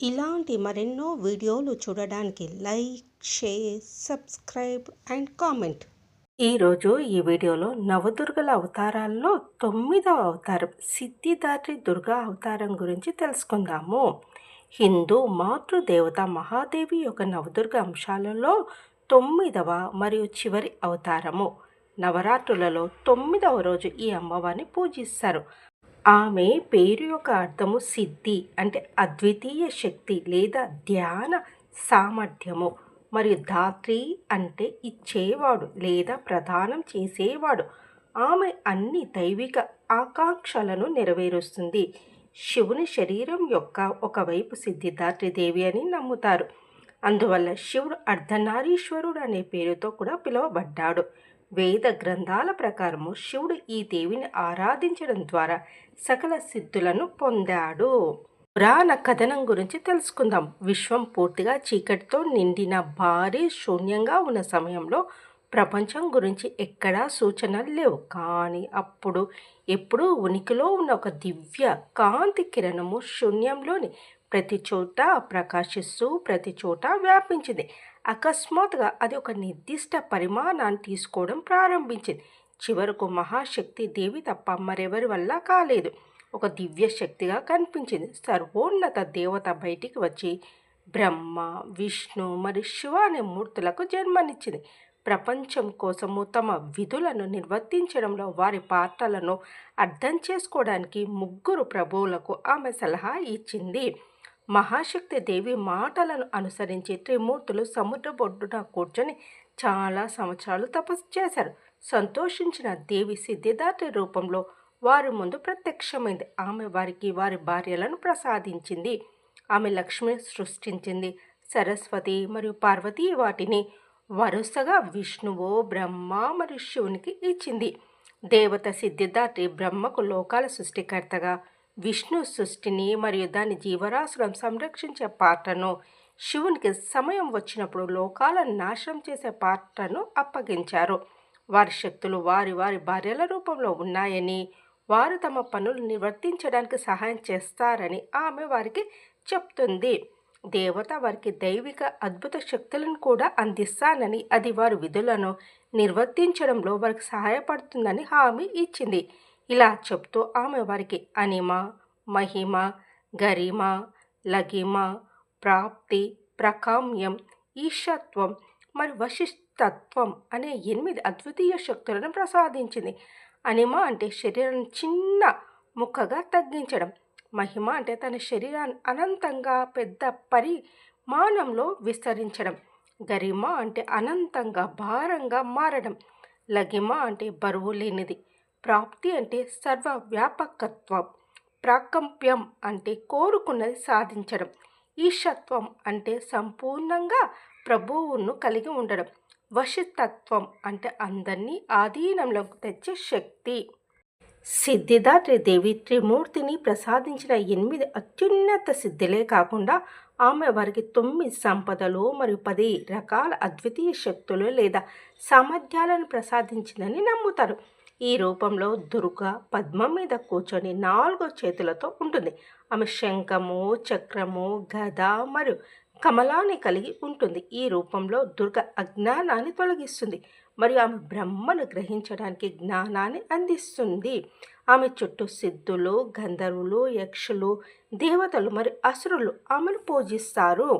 ఇలాంటి మరెన్నో వీడియోలు చూడడానికి like share subscribe and comment. ఈరోజు ఈ వీడియోలో నవదుర్గల అవతారాల్లో తొమ్మిదవ అవతారం సిద్ధిదాత్రి దుర్గా అవతారం గురించి తెలుసుకుందాము. హిందూ మాతృదేవత మహాదేవి యొక్క నవదుర్గ అంశాలలో తొమ్మిదవ మరియు చివరి అవతారము. నవరాత్రులలో తొమ్మిదవ రోజు ఈ అమ్మవారిని పూజిస్తారు. ఆమె పేరు యొక్క అర్థము సిద్ధి అంటే అద్వితీయ శక్తి లేదా ధ్యాన సామర్థ్యము. మరియు ధాత్రి అంటే ఇచ్చేవాడు లేదా ప్రదానం చేసేవాడు. ఆమె అన్ని దైవిక ఆకాంక్షలను నెరవేరుస్తుంది. శివుని శరీరం యొక్క ఒకవైపు సిద్ధిదాత్రిదేవి అని నమ్ముతారు. అందువల్ల శివుడు అర్ధనారీశ్వరుడు అనే పేరుతో కూడా పిలువబడ్డాడు. వేద గ్రంథాల ప్రకారము శివుడు ఈ దేవిని ఆరాధించడం ద్వారా సకల సిద్ధులను పొందాడు. పురాణ కథనం గురించి తెలుసుకుందాం. విశ్వం పూర్తిగా చీకటితో నిండిన భారీ శూన్యంగా ఉన్న సమయంలో ప్రపంచం గురించి ఎక్కడా సూచనలు లేవు. కానీ అప్పుడు ఎప్పుడూ ఉనికిలో ఉన్న ఒక దివ్య కాంతి కిరణము శూన్యంలోని ప్రతి చోట ప్రకాశిస్తూ ప్రతి చోట వ్యాపించింది. అకస్మాత్తుగా అది ఒక నిర్దిష్ట పరిమాణాన్ని తీసుకోవడం ప్రారంభించింది. చివరకు మహాశక్తి దేవి తప్ప మరెవరి వల్ల కాలేదు. ఒక దివ్య శక్తిగా కనిపించింది. సర్వోన్నత దేవత బయటికి వచ్చి బ్రహ్మ విష్ణు మరియు శివ అనే మూర్తులకు జన్మనిచ్చింది. ప్రపంచం కోసము తమ విధులను నిర్వర్తించడంలో వారి పాత్రలను అర్థం చేసుకోవడానికి ముగ్గురు ప్రభువులకు ఆమె సలహా ఇచ్చింది. మహాశక్తి దేవి మాటలను అనుసరించి త్రిమూర్తులు సముద్ర బొడ్డున కూర్చొని చాలా సంవత్సరాలు తపస్సు చేశారు. సంతోషించిన దేవి సిద్ధిదాత్రి రూపంలో వారి ముందు ప్రత్యక్షమైంది. ఆమె వారికి వారి భార్యలను ప్రసాదించింది. ఆమె లక్ష్మి సృష్టించింది. సరస్వతి మరియు పార్వతి వాటిని వరుసగా విష్ణువు బ్రహ్మ మరియు శివునికి ఇచ్చింది. దేవత సిద్ధిదాత్రి బ్రహ్మకు లోకాల సృష్టికర్తగా విష్ణు సృష్టిని మరియు దాని జీవరాశులను సంరక్షించే పాత్రను శివునికి సమయం వచ్చినప్పుడు లోకాలను నాశనం చేసే పాత్రను అప్పగించారు. వారి శక్తులు వారి వారి భార్యల రూపంలో ఉన్నాయని వారు తమ పనులు నివర్తించడానికి సహాయం చేస్తారని ఆమె వారికి చెప్తుంది. దేవత వారికి దైవిక అద్భుత శక్తులను కూడా అందిస్తానని అది వారి విధులను నిర్వర్తించడంలో వారికి సహాయపడుతుందని హామీ ఇచ్చింది. ఇలా చెప్తూ ఆమె వారికి అనిమ మహిమ గరిమ లగిమ ప్రాప్తి ప్రకామ్యం ఈశత్వం మరియు వశిష్టత్వం అనే ఎనిమిది అద్వితీయ శక్తులను ప్రసాదించింది. అనిమ అంటే శరీరం చిన్న ముక్కగా తగ్గించడం. మహిమ అంటే తన శరీరాన్ని అనంతంగా పెద్ద పరిమాణంలో విస్తరించడం. గరిమ అంటే అనంతంగా భారంగా మారడం. లగిమ అంటే బరువు లేనిది. ప్రాప్తి అంటే సర్వవ్యాపకత్వం. ప్రాకంప్యం అంటే కోరుకున్నది సాధించడం. ఈశత్వం అంటే సంపూర్ణంగా ప్రభువును కలిగి ఉండడం. వశితత్వం అంటే అందరినీ ఆధీనంలోకి తెచ్చే శక్తి. సిద్ధిదాత్రి దేవి త్రిమూర్తిని ప్రసాదించిన ఎనిమిది అత్యున్నత సిద్ధులే కాకుండా ఆమె వారికి తొమ్మిది సంపదలు మరియు పది రకాల అద్వితీయ శక్తులు లేదా సామర్థ్యాలను ప్రసాదించిందని నమ్ముతారు. ఈ రూపంలో దుర్గ పద్మం మీద కూర్చొని నాలుగు చేతులతో ఉంటుంది. ఆమె శంఖము చక్రము గద మరియు కమలాన్ని కలిగి ఉంటుంది. ఈ రూపంలో దుర్గ అజ్ఞానాన్ని తొలగిస్తుంది మరియు ఆమె బ్రహ్మను గ్రహించడానికి జ్ఞానాన్ని అందిస్తుంది. ఆమె చుట్టూ సిద్ధులు గంధర్వులు యక్షులు దేవతలు మరియు అసురులు ఆమెను పూజిస్తారు.